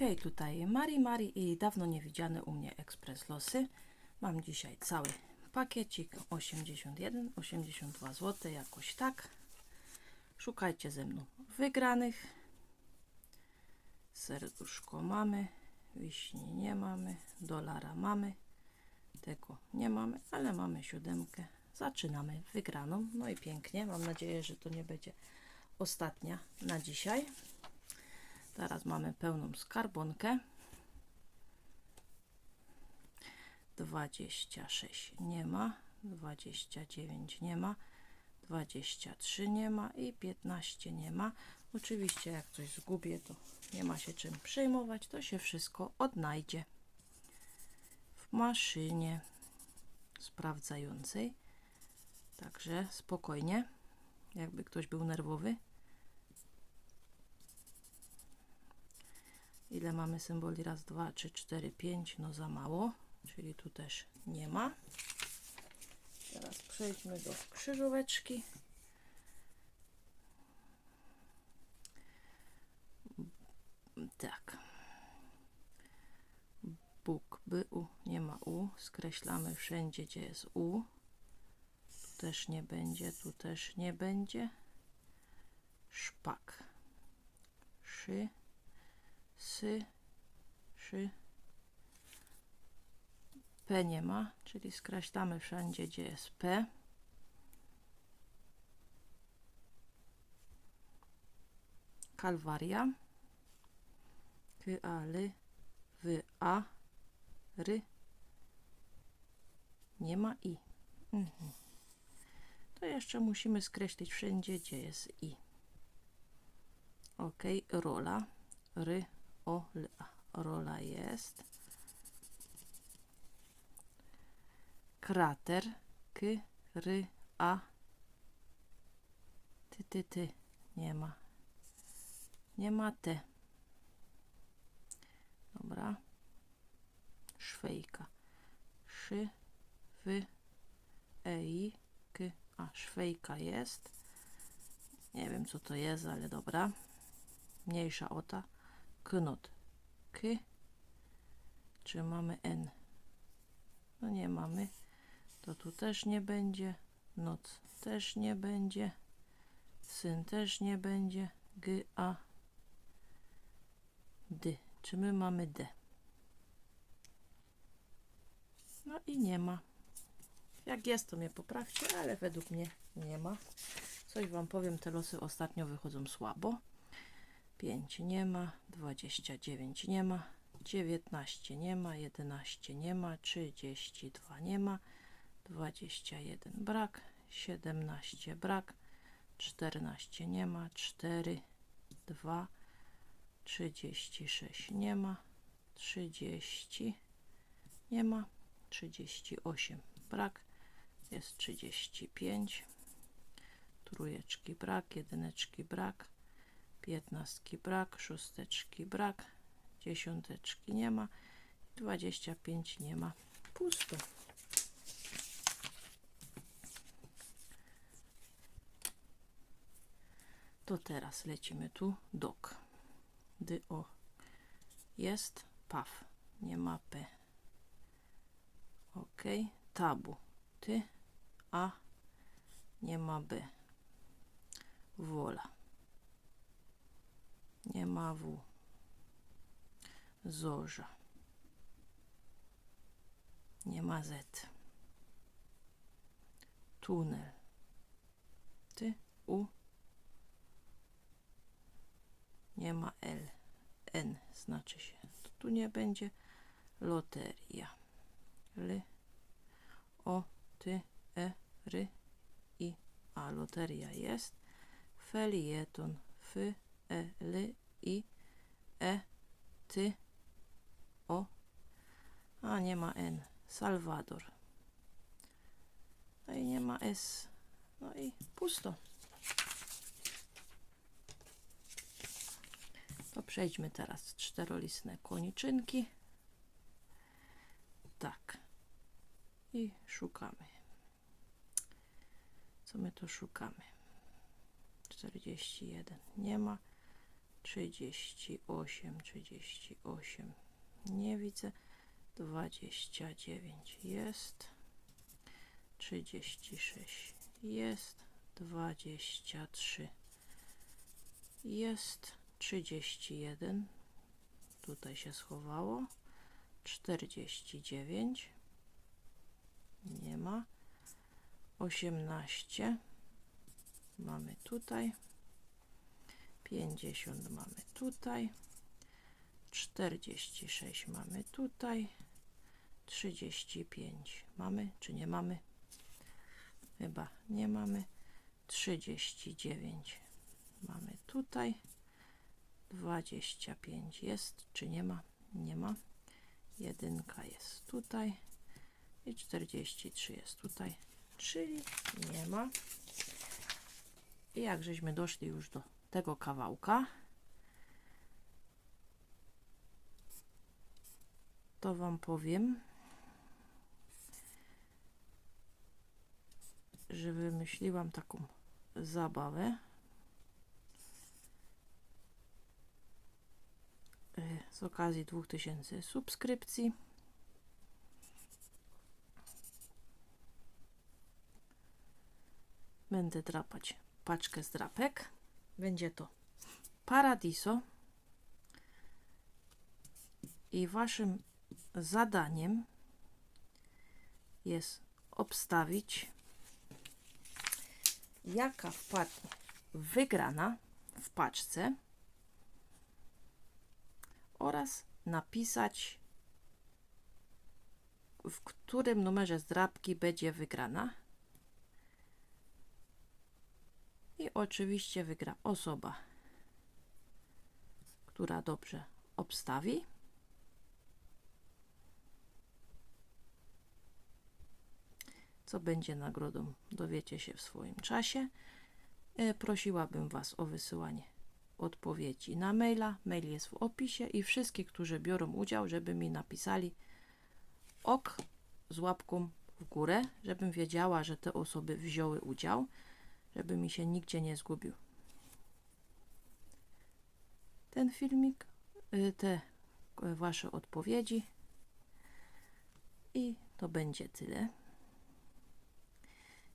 Hej, tutaj Mari Mari i dawno niewidziane u mnie Ekspres Losy. Mam dzisiaj cały pakiecik 81, 82 zł, jakoś tak. Szukajcie ze mną wygranych. Serduszko mamy, wiśni nie mamy, dolara mamy, tego nie mamy, ale mamy siódemkę. Zaczynamy wygraną. No i pięknie. Mam nadzieję, że to nie będzie ostatnia na dzisiaj. Teraz mamy pełną skarbonkę. 26 nie ma, 29 nie ma, 23 nie ma i 15 nie ma. Oczywiście jak coś zgubię, to nie ma się czym przejmować, to się wszystko odnajdzie w maszynie sprawdzającej. Także spokojnie, jakby ktoś był nerwowy. Ile mamy symboli? Raz, dwa, trzy, cztery, pięć. No za mało, czyli tu też nie ma. Teraz przejdźmy do krzyżóweczki. Tak. Bóg, by, u, nie ma u. Skreślamy wszędzie, gdzie jest u. Tu też nie będzie, tu też nie będzie. Szpak. Szy sy, szy. P nie ma, czyli skreślamy wszędzie, gdzie jest P. Kalwaria. K, a, l, w, a, ry. Nie ma i. Mhm. To jeszcze musimy skreślić wszędzie, gdzie jest i. Ok, rola, ry, o, rola jest. Krater, k, ry, a. Ty, ty, ty. Nie ma. Nie ma te. Dobra. Szwejka. Szy, wy, ei, k, a. Szwejka jest. Nie wiem, co to jest, ale dobra. Mniejsza ota knot. K. Czy mamy N? No nie mamy. To tu też nie będzie. Noc też nie będzie. Syn też nie będzie. G, A. D. Czy my mamy D? No i nie ma. Jak jest, to mnie poprawcie, ale według mnie nie ma. Coś Wam powiem, te losy ostatnio wychodzą słabo. 5 nie ma, 29 nie ma, 19 nie ma, 11 nie ma, 32 nie ma, 21 brak, 17 brak, 14 nie ma, 4, 2, 36 nie ma, 30 nie ma, 38 brak, jest 35, trójeczki brak, jedyneczki brak, piętnastki brak, szósteczki brak, dziesiąteczki nie ma, 25 nie ma, pusto. To teraz lecimy tu, dok. D, o. Jest, paw, nie ma p. Ok, tabu, ty, a, nie ma b. Wola nie ma W. Zorza. Nie ma Z. Tunel. Ty, U. Nie ma L. N znaczy się. To tu nie będzie loteria. L. O, ty, e, ry, i, a loteria jest. Felieton. F, e, l, i, e, ty, o, a nie ma n, Salwador. No i nie ma s, no i pusto. To przejdźmy teraz czterolistne koniczynki. Tak. I szukamy. Co my tu szukamy? 41 nie ma. 38, 38. Nie widzę. 29 jest. 36 jest. 23 jest. 31 tutaj się schowało. 49 nie ma. 18 mamy tutaj. 50 mamy tutaj. 46 mamy tutaj. 35 mamy, czy nie mamy? Chyba nie mamy. 39 mamy tutaj. 25 jest, czy nie ma? Nie ma. Jedynka jest tutaj. I 43 jest tutaj, czyli nie ma. I jak żeśmy doszli już do tego kawałka, to Wam powiem, że wymyśliłam taką zabawę. y, Z okazji 2000 subskrypcji. Będę drapać paczkę z drapek. Będzie to Paradiso. I waszym zadaniem jest obstawić, jaka wpadnie wygrana w paczce oraz napisać, w którym numerze zdrabki będzie wygrana. I oczywiście wygra osoba, która dobrze obstawi. Co będzie nagrodą, dowiecie się w swoim czasie. E, Prosiłabym Was o wysyłanie odpowiedzi na maila. Mail jest w opisie i wszystkich, którzy biorą udział, żeby mi napisali ok z łapką w górę, żebym wiedziała, że te osoby wzięły udział, żeby mi się nigdzie nie zgubił. Ten filmik, y, te y, Wasze odpowiedzi i to będzie tyle.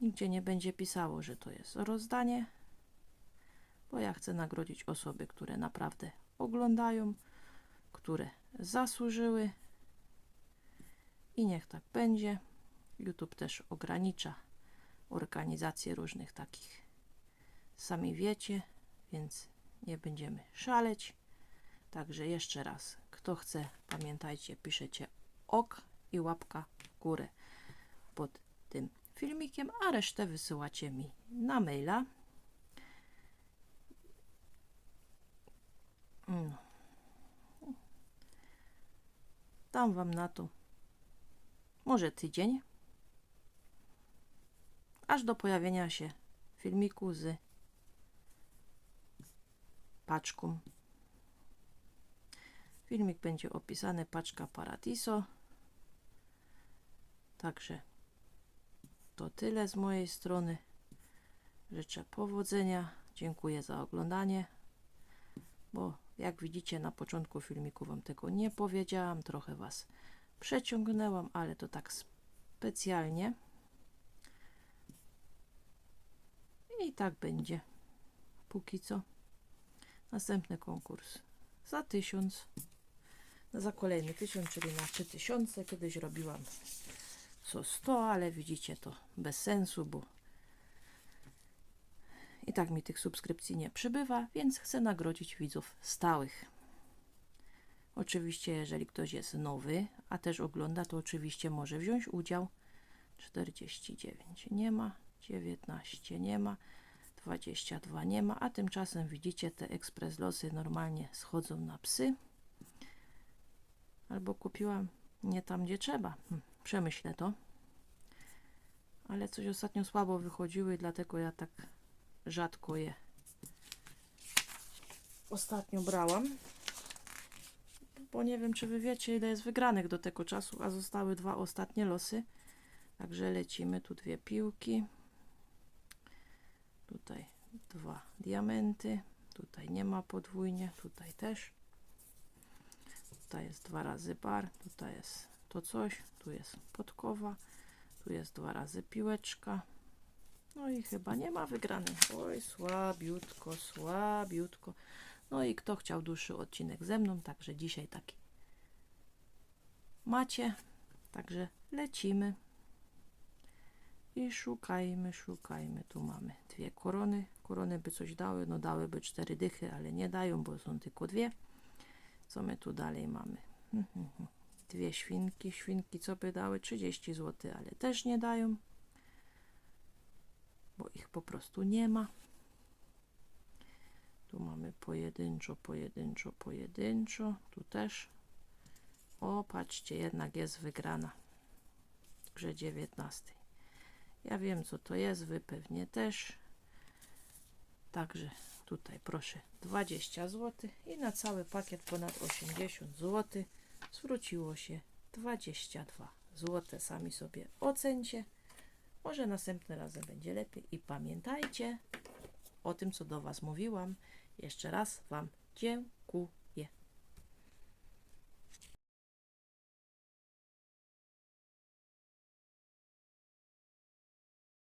Nigdzie nie będzie pisało, że to jest rozdanie, bo ja chcę nagrodzić osoby, które naprawdę oglądają, które zasłużyły i niech tak będzie. YouTube też ogranicza organizację różnych takich, sami wiecie, więc nie będziemy szaleć. Także jeszcze raz, kto chce, pamiętajcie, piszecie ok i łapka w górę pod tym filmikiem, a resztę wysyłacie mi na maila. No. Dam Wam na to może tydzień, aż do pojawienia się filmiku z paczką. Filmik będzie opisany paczka Paradiso. Także to tyle z mojej strony. Życzę powodzenia. Dziękuję za oglądanie. Bo jak widzicie na początku filmiku Wam tego nie powiedziałam. Trochę Was przeciągnęłam, ale to tak specjalnie. I tak będzie. Póki co. Następny konkurs za tysiąc. Za kolejny tysiąc, czyli na trzy tysiące. Kiedyś robiłam co 100, ale widzicie to bez sensu, bo i tak mi tych subskrypcji nie przybywa, więc chcę nagrodzić widzów stałych. Oczywiście, jeżeli ktoś jest nowy, a też ogląda, to oczywiście może wziąć udział. 49 nie ma, 19 nie ma, 22 nie ma, a tymczasem widzicie te ekspres losy normalnie schodzą na psy. Albo kupiłam nie tam, gdzie trzeba. Hm, przemyślę to. Ale coś ostatnio słabo wychodziły, dlatego ja tak rzadko je ostatnio brałam. Bo nie wiem, czy wy wiecie, ile jest wygranych do tego czasu, a zostały dwa ostatnie losy. Także lecimy. Tu dwie piłki. Tutaj dwa diamenty. Tutaj nie ma podwójnie, tutaj też. Tutaj jest dwa razy bar, tutaj jest to coś, tu jest podkowa, tu jest dwa razy piłeczka. No i chyba nie ma wygranej. Oj, słabiutko, słabiutko. No i kto chciał dłuższy odcinek ze mną, także dzisiaj taki macie. Także lecimy. I szukajmy, szukajmy. Tu mamy dwie korony. Korony by coś dały, no dałyby cztery dychy, ale nie dają, bo są tylko dwie. Co my tu dalej mamy? Dwie świnki. Świnki co by dały? 30 zł, ale też nie dają, bo ich po prostu nie ma. Tu mamy pojedynczo, pojedynczo, pojedynczo. Tu też. O, patrzcie, jednak jest wygrana grze 19. Ja wiem, co to jest, wy pewnie też. Także tutaj proszę 20 zł i na cały pakiet ponad 80 zł zwróciło się 22 zł. Sami sobie ocencie. Może następnym razem będzie lepiej. I pamiętajcie o tym, co do Was mówiłam. Jeszcze raz Wam dziękuję.